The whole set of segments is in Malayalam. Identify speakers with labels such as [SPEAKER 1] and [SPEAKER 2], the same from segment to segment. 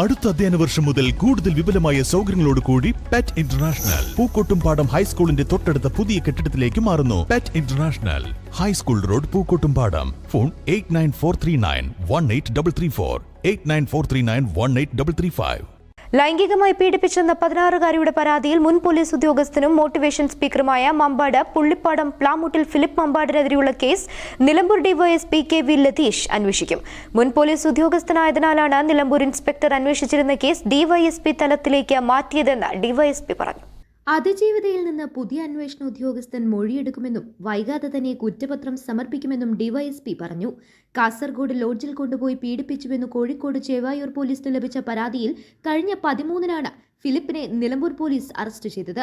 [SPEAKER 1] അടുത്ത അധ്യയന വർഷം മുതൽ കൂടുതൽ വിപുലമായ സൗകര്യങ്ങളോട് കൂടി പെറ്റ് ഇന്റർനാഷണൽ പൂക്കോട്ടും പാടം ഹൈസ്കൂളിന്റെ തൊട്ടടുത്ത പുതിയ കെട്ടിടത്തിലേക്ക് മാറുന്നു. PET international high school road Pookkottumpadam. Phone eight nine four three nine one eight double three four eight nine four three nine one eight double three five
[SPEAKER 2] ലൈംഗികമായി പീഡിപ്പിച്ചെന്ന പതിനാറുകാരിയുടെ പരാതിയിൽ മുൻ പോലീസ് ഉദ്യോഗസ്ഥനും മോട്ടിവേഷൻ സ്പീക്കറുമായ Mambad Pullippadam പ്ലാമുട്ടിൽ Philip മമ്പാടിനെതിരെയുള്ള case Nilambur DYSP K V Latheesh അന്വേഷിക്കും. മുൻ പോലീസ് ഉദ്യോഗസ്ഥനായതിനാലാണ് നിലമ്പൂർ ഇൻസ്പെക്ടർ അന്വേഷിച്ചിരുന്ന കേസ് ഡിവൈഎസ്പി തലത്തിലേക്ക് മാറ്റിയതെന്ന് ഡിവൈഎസ്പി പറഞ്ഞു.
[SPEAKER 3] അതിജീവിതയിൽ നിന്ന് പുതിയ അന്വേഷണ ഉദ്യോഗസ്ഥൻ മൊഴിയെടുക്കുമെന്നും വൈകാതെ തന്നെ കുറ്റപത്രം സമർപ്പിക്കുമെന്നും ഡിവൈഎസ്പി പറഞ്ഞു. കാസർഗോഡ് ലോഡ്ജിൽ കൊണ്ടുപോയി പീഡിപ്പിച്ചുവെന്ന് കോഴിക്കോട് ചേവായൂർ പോലീസിന് ലഭിച്ച പരാതിയിൽ കഴിഞ്ഞ പതിമൂന്നിനാണ് ഫിലിപ്പിനെ നിലമ്പൂർ പോലീസ് അറസ്റ്റ് ചെയ്തത്.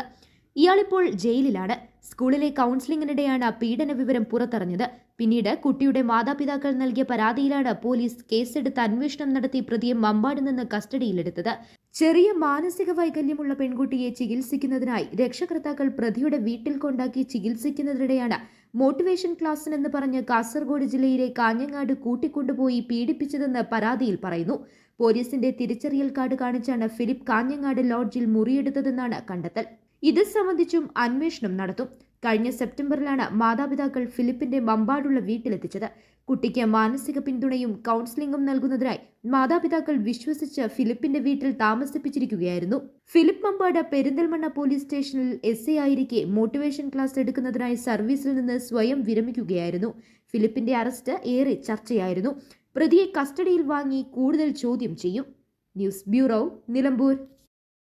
[SPEAKER 3] ഇയാളിപ്പോൾ ജയിലിലാണ്. സ്കൂളിലെ കൗൺസിലിംഗിനിടെയാണ് പീഡന വിവരം പുറത്തറിഞ്ഞത്. പിന്നീട് കുട്ടിയുടെ മാതാപിതാക്കൾ നൽകിയ പരാതിയിലാണ് പോലീസ് കേസെടുത്ത് അന്വേഷണം നടത്തി പ്രതിയെ മമ്പാട് നിന്ന് കസ്റ്റഡിയിലെടുത്തത്. ചെറിയ മാനസിക വൈകല്യമുള്ള പെൺകുട്ടിയെ ചികിത്സിക്കുന്നതിനായി രക്ഷകർത്താക്കൾ പ്രതിയുടെ വീട്ടിൽ കൊണ്ടാക്കി ചികിത്സിക്കുന്നതിനിടെയാണ് മോട്ടിവേഷൻ ക്ലാസ്സിനെന്ന് പറഞ്ഞ് കാസർഗോഡ് ജില്ലയിലെ കാഞ്ഞങ്ങാട് കൂട്ടിക്കൊണ്ടുപോയി പീഡിപ്പിച്ചതെന്ന് പരാതിയിൽ പറയുന്നു. പോലീസിന്റെ തിരിച്ചറിയൽ കാർഡ് കാണിച്ചാണ് ഫിലിപ്പ് കാഞ്ഞങ്ങാട് ലോഡ്ജിൽ മുറിയെടുത്തതെന്നാണ് കണ്ടെത്തൽ. ഇത് സംബന്ധിച്ചും അന്വേഷണം നടത്തും. കഴിഞ്ഞ സെപ്റ്റംബറിലാണ് മാതാപിതാക്കൾ ഫിലിപ്പിന്റെ മമ്പാടുള്ള വീട്ടിലെത്തിച്ചത്. കുട്ടിക്ക് മാനസിക പിന്തുണയും കൗൺസിലിംഗും നൽകുന്നതിനായി മാതാപിതാക്കൾ വിശ്വസിച്ച് ഫിലിപ്പിന്റെ വീട്ടിൽ താമസിപ്പിച്ചിരിക്കുകയായിരുന്നു. ഫിലിപ്പ് മമ്പാട് പെരിന്തൽമണ്ണ പോലീസ് സ്റ്റേഷനിൽ എസ് എ ആയിരിക്കെ മോട്ടിവേഷൻ ക്ലാസ് എടുക്കുന്നതിനായി സർവീസിൽ നിന്ന് സ്വയം വിരമിക്കുകയായിരുന്നു. ഫിലിപ്പിന്റെ അറസ്റ്റ് ഏറെ ചർച്ചയായിരുന്നു. പ്രതിയെ കസ്റ്റഡിയിൽ വാങ്ങി കൂടുതൽ ചോദ്യം ചെയ്യും. News bureau Nilambur.